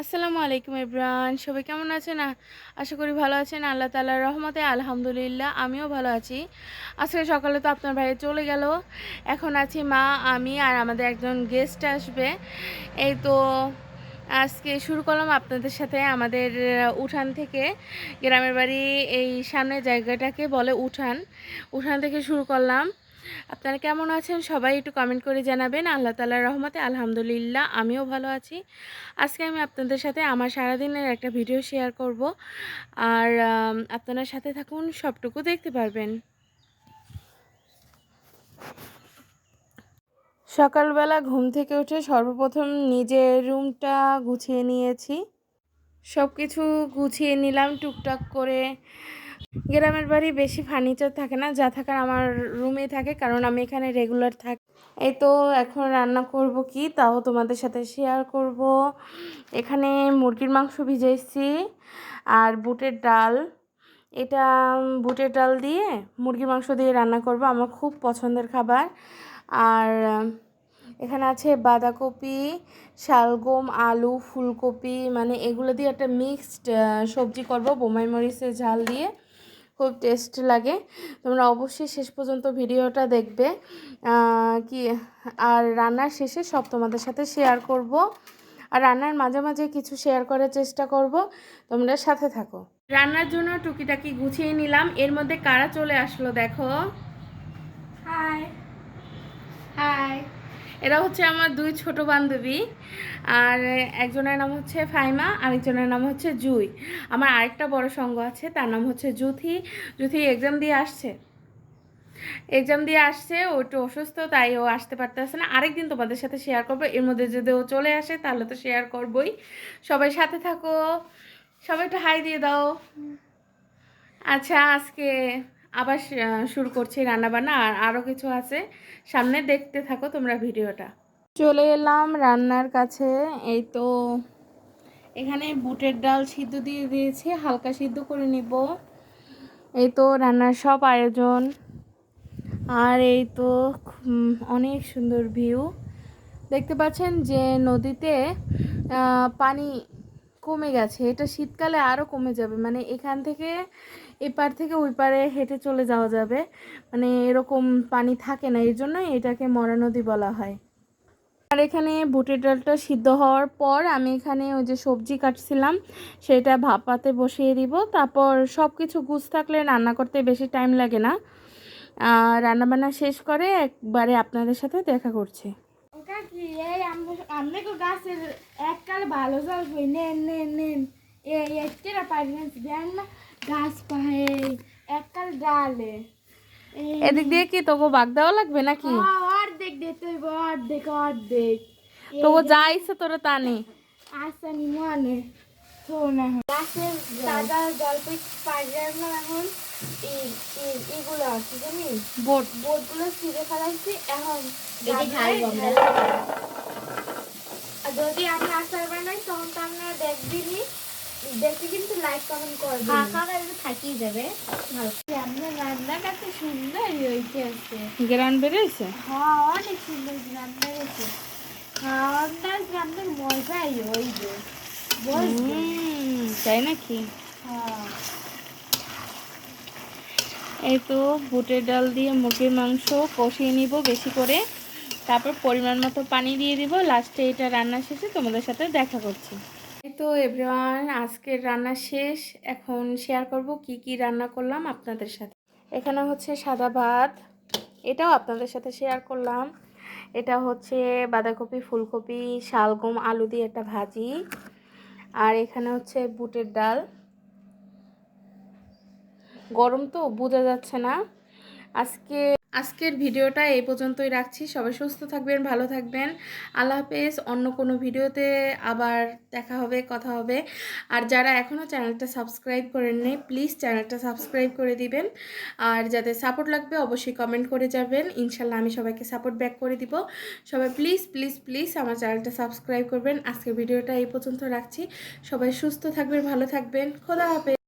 আসসালামু আলাইকুম ইব্রান সবাই কেমন আছেন? আশা করি ভালো আছেন। আল্লাহ তালার রহমতে আলহামদুলিল্লাহ, আমিও ভালো আছি। আজকে সকালে তো আপনার ভাই চলে গেল। এখন আছি মা, আমি আর আমাদের একজন গেস্ট আসবে। এই তো আজকে শুরু করলাম আপনাদের সাথে আমাদের উঠান থেকে। গ্রামের বাড়ি এই সামনের জায়গাটাকে বলে উঠান। উঠান থেকে শুরু করলাম। আপনারা কেমন আছেন? সবাই একটু কমেন্ট করে জানাবেন। আল্লাহ তালার রহমতে আলহামদুলিল্লাহ, আমিও ভালো আছি। আজকে আমি আপনাদের সাথে আমার সারাদিনের একটা ভিডিও শেয়ার করব। আর আপনারা সাথে থাকুন, সবটুকু দেখতে পারবেন। সকালবেলা ঘুম থেকে উঠে সর্বপ্রথম নিজের রুমটা গুছিয়ে নিয়েছি। সব কিছু গুছিয়ে নিলাম টুকটাক করে। গ্রামের বাড়ি বেশি ফার্নিচার থাকে না, যা থাকার আমার রুমে থাকে, কারণ আমি এখানে রেগুলার থাকি এই তো এখন রান্না করব কি, তাও তোমাদের সাথে শেয়ার করব। এখানে মুরগির মাংস ভিজাইছি, আর বুটের ডাল। এটা বুটের ডাল দিয়ে মুরগির মাংস দিয়ে রান্না করব, আমার খুব পছন্দের খাবার। আর এখানে আছে বাঁধাকপি, শালগম, আলু, ফুলকপি মানে এগুলো দিয়ে একটা মিক্সড সবজি করব, বোমাই মরিচের ঝাল দিয়ে। খুব টেস্ট লাগে। তোমরা অবশ্যই শেষ পর্যন্ত ভিডিওটা দেখবে। কি, আর রান্নার শেষে সব তোমাদের সাথে শেয়ার করব। আর রান্নার মাঝে মাঝে কিছু শেয়ার করার চেষ্টা করব। তোমরা সাথে থাকো। রান্নার জন্য টুকিটাকি গুছিয়ে নিলাম। এর মধ্যে কারা চলে আসলো দেখো? হাই এরা হচ্ছে আমার দুই ছোট বান্ধবী, আর একজনের নাম হচ্ছে ফাইমা আরেকজনের নাম হচ্ছে জুই। আমার আরেকটা বড় সঙ্গ আছে, তার নাম হচ্ছে জুথি। জুথি এক্সাম দিয়ে আসছে। এক্সাম দিয়ে আসছে, ও একটু অসুস্থ, তাই ও আসতে পারতেছে না। আরেকদিন তোমাদের সাথে শেয়ার করব, এর মধ্যে যদি ও চলে আসে, তাহলে তো শেয়ার করবই। সবাই সাথে থাকো। সবাই একটু হাই দিয়ে দাও। আচ্ছা আজকে আবার শুরু করছি রান্নাবান্না। আর আরও কিছু আছে। সামনে দেখতে থাকো তোমরা ভিডিওটা। চলে এলাম রান্নার কাছে। এই তো এখানে বুটের ডাল সিদ্ধ দিয়ে দিয়েছি। হালকা সিদ্ধ করে নিব। এই তো রান্নার সব আয়োজন। আর এই তো অনেক সুন্দর ভিউ। দেখতে পাচ্ছেন যে নদীতে পানি কমে গেছে, এটা শীতকালে আরও কমে যাবে। মানে এখান থেকে এপার থেকে ওই পারে হেঁটে চলে যাওয়া যাবে। মানে এরকম পানি থাকে না এই জন্যই এটাকে মরা নদী বলা হয়। আর এখানে বুটের ডালটা সিদ্ধ হওয়ার পর আমি এখানে ওই যে সবজি কাটছিলাম, সেটা ভাপাতে বসিয়ে দিব। তারপর সব কিছু গুছ থাকলে রান্না করতে বেশি টাইম লাগে না। রান্নাবান্না শেষ করে একবারে আপনাদের সাথে দেখা করছি। ওটা কি? এই আমরা তো গাছের এককাল ভালো জল হই নেন নেন নেন। এই একটা পারি না দেন না গাছ পাহে এককাল ডালে। এদিক দিয়ে কি তোকে বাগ দেওয়া লাগবে নাকি? অর্ধেক দিতে হইব অর্ধেক অর্ধেক। তোকে যা ইচ্ছে তোরা তা নে। আসানি মনে। শোন এখন গাছের পাইলে না এখন এই- আছে জানিস? বোট। বোটগুলো ছিঁড়ে এখন যদি আমি আচার বানাই তখন তো আপনারা দেখে কিন্তু লাইক কমেন্ট ফাঁকা থাকিয়ে যাবে। আপনার রান্নাটা তো সুন্দরই হয়েছে আছে গ্রান বেরিয়েছে? হ্যাঁ অনেক সুন্দর রান্না হয়েছে খাওয়াটা আপনার মজাই হইবে হুম, তাই নাকি? হ্যাঁ। এই তো বুটের ডাল দিয়ে মুরগির মাংস কষিয়ে নিব বেশি করে। তারপর পরিমাণ মতো পানি দিয়ে দিব। লাস্টে এটা রান্না শেষে তোমাদের সাথে দেখা করছি। তো এভরিওয়ান আজকের রান্না শেষ। এখন শেয়ার করব কি কি রান্না করলাম আপনাদের সাথে। এখানে হচ্ছে সাদা ভাত। এটাও আপনাদের সাথে শেয়ার করলাম। এটা হচ্ছে বাঁধাকপি ফুলকপি শালগম আলু দিয়ে একটা ভাজি। আর এখানে হচ্ছে বুটের ডাল। গরম তো বোঝা যাচ্ছে না। আজকে আজকের ভিডিওটা এই পর্যন্তই রাখছি। সবাই সুস্থ থাকবেন, ভালো থাকবেন। আল্লাহ হাফেজ। অন্য কোনো ভিডিওতে আবার দেখা হবে, কথা হবে। আর যারা এখনও চ্যানেলটা সাবস্ক্রাইব করেননি, প্লিজ চ্যানেলটা সাবস্ক্রাইব করে দিবেন। আর যাদের সাপোর্ট লাগবে, অবশ্যই কমেন্ট করে যাবেন। ইনশাল্লাহ আমি সবাইকে সাপোর্ট ব্যাক করে দিব। সবাই প্লিজ প্লিজ প্লিজ আমার চ্যানেলটা সাবস্ক্রাইব করবেন। আজকের ভিডিওটা এই পর্যন্ত রাখছি। সবাই সুস্থ থাকবেন, ভালো থাকবেন। খোদা হাফেজ।